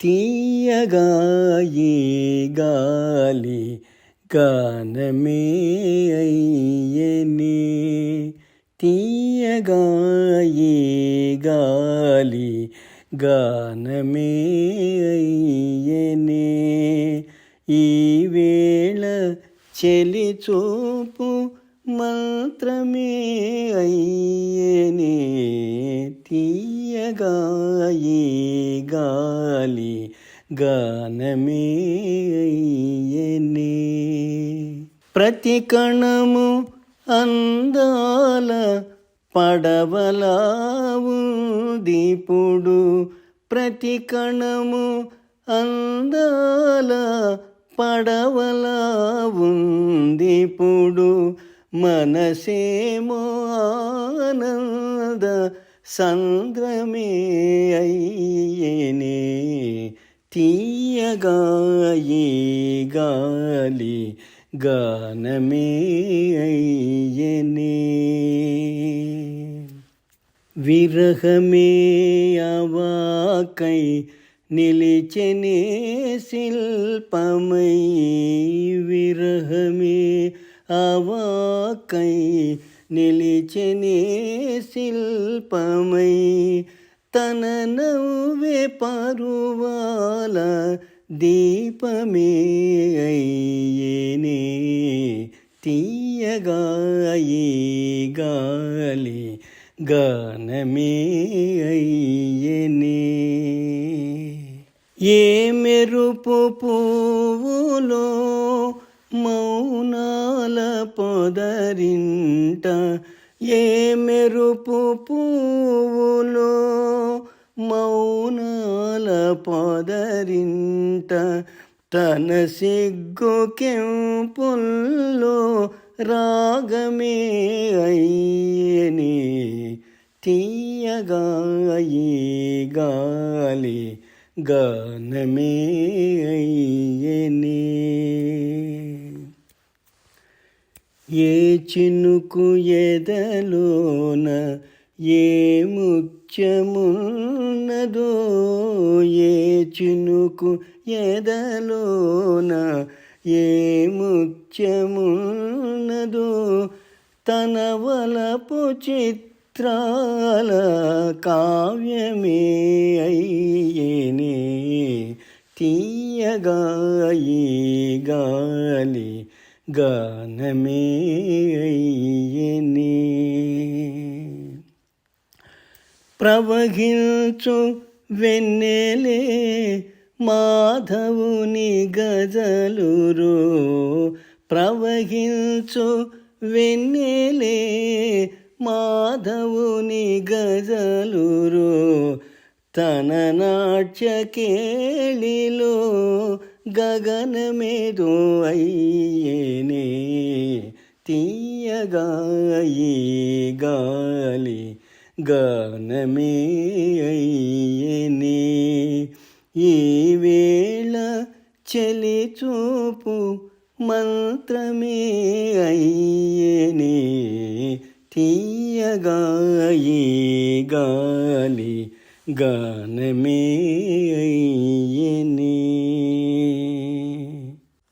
తీయగా ఈ గాలి గానమే అయ్యనే. తీయగా ఈ గాలి గానమే అయ్యనే. ఈ వేళ చెలి చూపు మంత్రమే అయ్యేనే తీయగా గాలి గానమే అయ్యేనే. ప్రతి కణము అందాల పడవలా దీపుడు. ప్రతి కణము అందాల పడవలా ఉందిప్పుడు మనసేమో ఆనంద సంద్రమే అయ్యేనే తీయగా ఈ గాలి గానమే అయ్యనే విరహమే అవాకై నిలిచెనే శిల్పమై విరహమే కై నిలిచెనే శిల్పమై తన నవ్వే పరువాల దీపమే అయ్యేనే. తీయగా గాలి గానమే అయ్యేనే. ఏ మెరుపు పువ్వులో మౌనాల పొదరింట ఏ మెరుపు పువ్వులో మౌనాల పొదరింట తన సిగ్గు కెంపుల్లో రాగమే అయ్యని తీయగా గాలి గానమే అయ్యనే. ఏ చినుకు ఎదలోన ఏ ముఖ్యమున్నదో ఏ చినుకు ఎదలోన ఏ ముఖ్యమున్నదో తన వలపు చిత్రాల కావ్యమే అయ్యేనే తీయగా గాలి గానమే ప్రవహించు వెన్నెలే మాధవుని గజలురు. ప్రవహించు వెన్నెలే మాధవుని గజలురు. తన నాట్య కేళిలో గగనమేదో అయ్యేనే తీయగా గాలి గానమే అయ్యేనే. ఈ వేళ చెలి చూపు మంత్రమే అయ్యేనే తీయగా గాలి गान में ये नी।